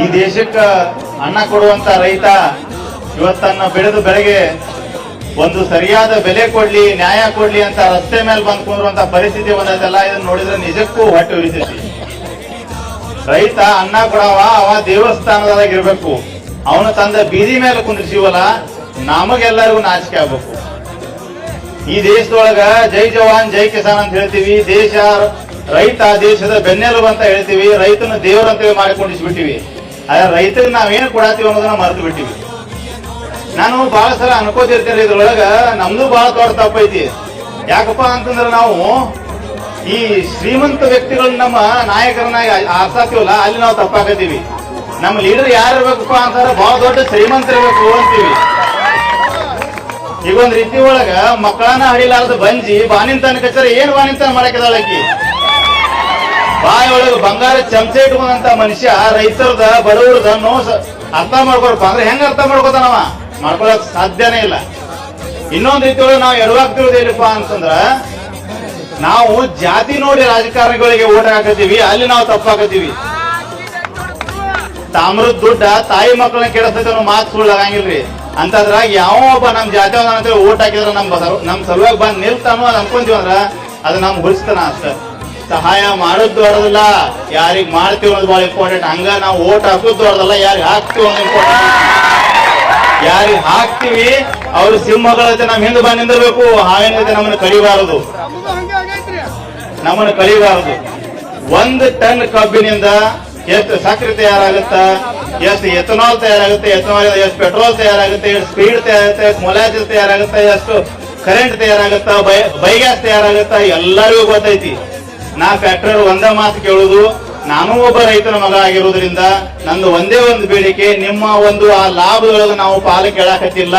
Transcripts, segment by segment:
ಈ ದೇಶಕ್ಕ ಅನ್ನ ಕೊಡುವಂತ ರೈತ ಇವತ್ತನ್ನ ಬೆಳೆದು ಬೆಳೆಗೆ ಒಂದು ಸರಿಯಾದ ಬೆಲೆ ಕೊಡ್ಲಿ, ನ್ಯಾಯ ಕೊಡ್ಲಿ ಅಂತ ರಸ್ತೆ ಮೇಲೆ ಬಂದ್ ಕುಂದ್ರಂತ ಪರಿಸ್ಥಿತಿ ಬಂದೈತಲ್ಲ, ಇದನ್ನ ನೋಡಿದ್ರೆ ನಿಜಕ್ಕೂ ಹೊಟ್ಟೆ ಉರಿತೈತಿ. ರೈತ ಅನ್ನ ಕೊಡವ, ಅವ ದೇವಸ್ಥಾನದಾಗಿರ್ಬೇಕು ಅವನು ತಂದ ಬೀದಿ ಮೇಲೆ ಕುಂದ್ರಿಸಿವಲ್ಲ, ನಮಗೆಲ್ಲರಿಗೂ ನಾಚಿಕೆ ಆಗ್ಬೇಕು. ಈ ದೇಶದೊಳಗ ಜೈ ಜವಾನ್, ಜೈ ಕಿಸಾನ್ ಅಂತ ಹೇಳ್ತೀವಿ. ದೇಶ, ರೈತ ದೇಶದ ಬೆನ್ನೆಲುಬು ಅಂತ ಹೇಳ್ತೀವಿ. ರೈತನ ದೇವರಂತ ಮಾಡಿಕೊಂಡಿಸ್ಬಿಟ್ಟಿವಿ. ಆದ್ರೆ ರೈತರಿಗೆ ನಾವೇನು ಕೊಡಾತೀವಿ ಅನ್ನೋದನ್ನ ಮರೆತು ಬಿಟ್ಟಿವಿ. ನಾನು ಬಹಳ ಸಲ ಅನ್ಕೋತಿರ್ತೇನೆ ಇದ್ರೊಳಗ, ನಮ್ದು ಬಹಳ ದೊಡ್ಡ ತಪ್ಪೈತಿ ಯಾಕಪ್ಪ ಅಂತಂದ್ರೆ ನಾವು ಈ ಶ್ರೀಮಂತ ವ್ಯಕ್ತಿಗಳನ್ನ ನಮ್ಮ ನಾಯಕರನ್ನಾಗಿ ಆರ್ಸಾತೀವಲ್ಲ ಅಲ್ಲಿ ನಾವು ತಪ್ಪಾಕತ್ತೀವಿ. ನಮ್ಮ ಲೀಡರ್ ಯಾರು ಇರ್ಬೇಕಪ್ಪ ಅಂತಂದ್ರೆ ಬಹಳ ದೊಡ್ಡ ಶ್ರೀಮಂತರಿರ್ಬೇಕು ಅಂತೀವಿ. ಈಗ ಒಂದ್ ರೀತಿ ಒಳಗ ಮಕ್ಕಳನ್ನ ಹಡಿಲಾರ್ದ ಬಂಜಿ ಬಾನಿಂತನ ಕಚ್ಚರ ಏನ್ ಬಾನಿಂತನ ಮಾಡಕ್ಕೆ ಆಕಿ? ಬಾಯಿ ಬಂಗಾರ ಚಮಚೆ ಇಟ್ಕೊಂಡಂತ ಮನುಷ್ಯ ರೈತರದ, ಬಡವರದ ನೋಸ ಅರ್ಥ ಮಾಡ್ಕೊಳ್ಪ ಅಂದ್ರೆ ಹೆಂಗ ಅರ್ಥ ಮಾಡ್ಕೋತಾನವ ಮಾಡ್ಕೊಳಕ್ ಸಾಧ್ಯನೇ ಇಲ್ಲ. ಇನ್ನೊಂದ್ ರೀತಿ ಒಳಗೆ ನಾವು ಎಡವಾಗ್ತಿರೋದು ಏನಪ್ಪ ಅಂತಂದ್ರ, ನಾವು ಜಾತಿ ನೋಡಿ ರಾಜಕಾರಣಿಗಳಿಗೆ ಓಟ್ ಹಾಕತ್ತೀವಿ, ಅಲ್ಲಿ ನಾವು ತಪ್ಪಾಕತ್ತೀವಿ. ತಾಮ್ರದ ದುಡ್ಡ ತಾಯಿ ಮಕ್ಕಳನ್ನ ಕೆಡಿಸ್ತೈತೆ ಅನ್ನೋ ಮಾತು ಸುಳ್ಳು ಆಗಂಗಿಲ್ರಿ. ಅಂತದ್ರಾಗ ಯಾವ ಒಬ್ಬ ನಮ್ ಜಾತಿ ಅಂತ ಓಟ್ ಹಾಕಿದ್ರ ನಮ್ ನಮ್ ಸಲುವಾಗಿ ಬಂದ್ ನಿಲ್ತಾನೋ ಅದ್ ಅನ್ಕೊಂತೀವಂದ್ರ ಅದು ನಮ್ ಹುಡ್ಸ್ತಾನ ಅಷ್ಟ. ಸಹಾಯ ಮಾಡೋದು ದೊಡ್ಡದಲ್ಲ. ಯಾರಿಗ್ ಮಾಡ್ತೀವಿ ಅನ್ನೋದು ಬಹಳ ಇಂಪಾರ್ಟೆಂಟ್ ಹಂಗ ನಾವು ಓಟ್ ಹಾಕೋದು ದೊಡ್ಡದಲ್ಲ, ಯಾರಿಗೆ ಹಾಕ್ತೀವಿ ಅನ್ನೋದು ಇಂಪಾರ್ಟೆಂಟ್ ಯಾರಿಗೆ ಹಾಕ್ತಿವಿ, ಅವ್ರ ಸಿಂಹಗಳ ಜೊತೆ ನಮ್ ಹಿಂದೆ ಬಂದ್ ನಿಂದಿರ್ಬೇಕು. ಹಾವಿನ ಜೊತೆ ನಮ್ಮನ್ನ ಕಳಿಬಾರದು ನಮ್ಮನ್ನ ಕಳಿಬಾರದು ಒಂದು ಟನ್ ಕಬ್ಬಿನಿಂದ ಎಷ್ಟು ಸಕ್ಕರೆ ತಯಾರಾಗುತ್ತ, ಎಷ್ಟು ಎಥನಾಲ್ ತಯಾರಾಗುತ್ತೆ, ಎಥನಾಲ್ ಎಷ್ಟು ಪೆಟ್ರೋಲ್ ತಯಾರಾಗುತ್ತೆ, ಎಷ್ಟು ಸ್ಪೀಡ್ ತಯಾರಾಗುತ್ತೆ, ಎಷ್ಟು ತಯಾರಾಗುತ್ತೆ, ಎಷ್ಟು ಕರೆಂಟ್ ತಯಾರಾಗುತ್ತ ಬೈಗ್ಯಾಸ್ ತಯಾರಾಗುತ್ತ, ಎಲ್ಲರಿಗೂ ಗೊತ್ತೈತಿ. ನಾ ಫ್ಯಾಕ್ಟರ್ ಒಂದೇ ಮಾತು ಕೇಳುದು, ನಾನು ಒಬ್ಬ ರೈತನ ಮಗ ಆಗಿರೋದ್ರಿಂದ ನಂದು ಒಂದೇ ಒಂದು ಬೇಡಿಕೆ, ನಿಮ್ಮ ಒಂದು ಆ ಲಾಭದೊಳಗೆ ನಾವು ಪಾಲು ಕೇಳಾಕತ್ತಿಲ್ಲ.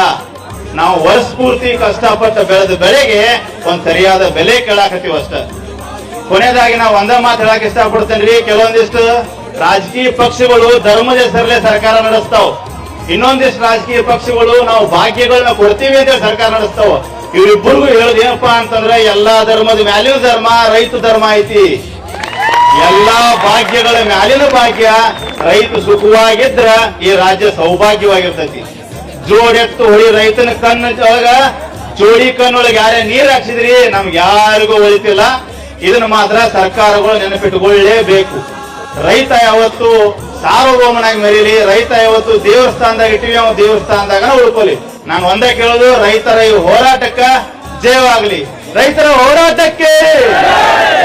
ನಾವು ವರ್ಷ ಪೂರ್ತಿ ಕಷ್ಟಪಟ್ಟು ಬೆಳೆದ ಬೆಳೆಗೆ ಒಂದ್ ಸರಿಯಾದ ಬೆಲೆ ಕೇಳಾಕತ್ತೀವಿ ಅಷ್ಟ. ಕೊನೆಯದಾಗಿ ನಾವು ಒಂದೇ ಮಾತು ಹೇಳಕ್ ಇಷ್ಟಪಡ್ತೇನ್ರಿ, ಕೆಲವೊಂದಿಷ್ಟು ರಾಜಕೀಯ ಪಕ್ಷಗಳು ಧರ್ಮದ ಹೆಸರಲ್ಲೇ ಸರ್ಕಾರ ನಡೆಸ್ತಾವ. ಇನ್ನೊಂದಿಷ್ಟು ರಾಜಕೀಯ ಪಕ್ಷಗಳು ನಾವು ಭಾಗ್ಯಗಳನ್ನ ಕೊಡ್ತೀವಿ ಅಂತ ಸರ್ಕಾರ ನಡೆಸ್ತಾವ. ಇವರಿಬ್ಬರಿಗೂ ಹೇಳೋದು ಏನಪ್ಪಾ ಅಂತಂದ್ರೆ, ಎಲ್ಲಾ ಧರ್ಮದ ಮ್ಯಾಲಿನ ಧರ್ಮ, ರೈತ ಧರ್ಮ ಐತಿ. ಎಲ್ಲಾ ಭಾಗ್ಯಗಳ ಮ್ಯಾಲಿನ ಭಾಗ್ಯ, ರೈತ ಸುಖವಾಗಿದ್ರ ಈ ರಾಜ್ಯ ಸೌಭಾಗ್ಯವಾಗಿರ್ತೈತಿ. ಜೋಡೆತ್ತು ಹೊಳಿ ರೈತನ ಕಣ್ಣು ಒಳಗ, ಜೋಡಿ ಕಣ್ಣೊಳಗೆ ಯಾರೇ ನೀರ್ ಹಾಕ್ಸಿದ್ರಿ, ನಮ್ಗೆ ಯಾರಿಗೂ ಒಳಿತಿಲ್ಲ. ಇದನ್ನ ಮಾತ್ರ ಸರ್ಕಾರಗಳು ನೆನಪಿಟ್ಟುಕೊಳ್ಳೇಬೇಕು. ರೈತ ಯಾವತ್ತು ಸಾರ್ವಭೌಮನಾಗಿ ಮರೀಲಿ, ರೈತ ಯಾವತ್ತು ದೇವಸ್ಥಾನದಾಗ ಇಟ್ಟಿವಿ ಅವ ದೇವಸ್ಥಾನದಾಗ ಉಳ್ಕೊಲಿ. ನಾನು ಒಂದೇ ಕೇಳೋದು, ರೈತರ ಈ ಹೋರಾಟಕ್ಕ ಜಯವಾಗ್ಲಿ ರೈತರ ಹೋರಾಟಕ್ಕೆ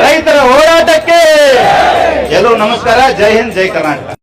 ರೈತರ ಹೋರಾಟಕ್ಕೆ. ಎಲ್ಲರೂ ನಮಸ್ಕಾರ, ಜೈ ಹಿಂದ್, ಜೈ ಕರ್ನಾಟಕ.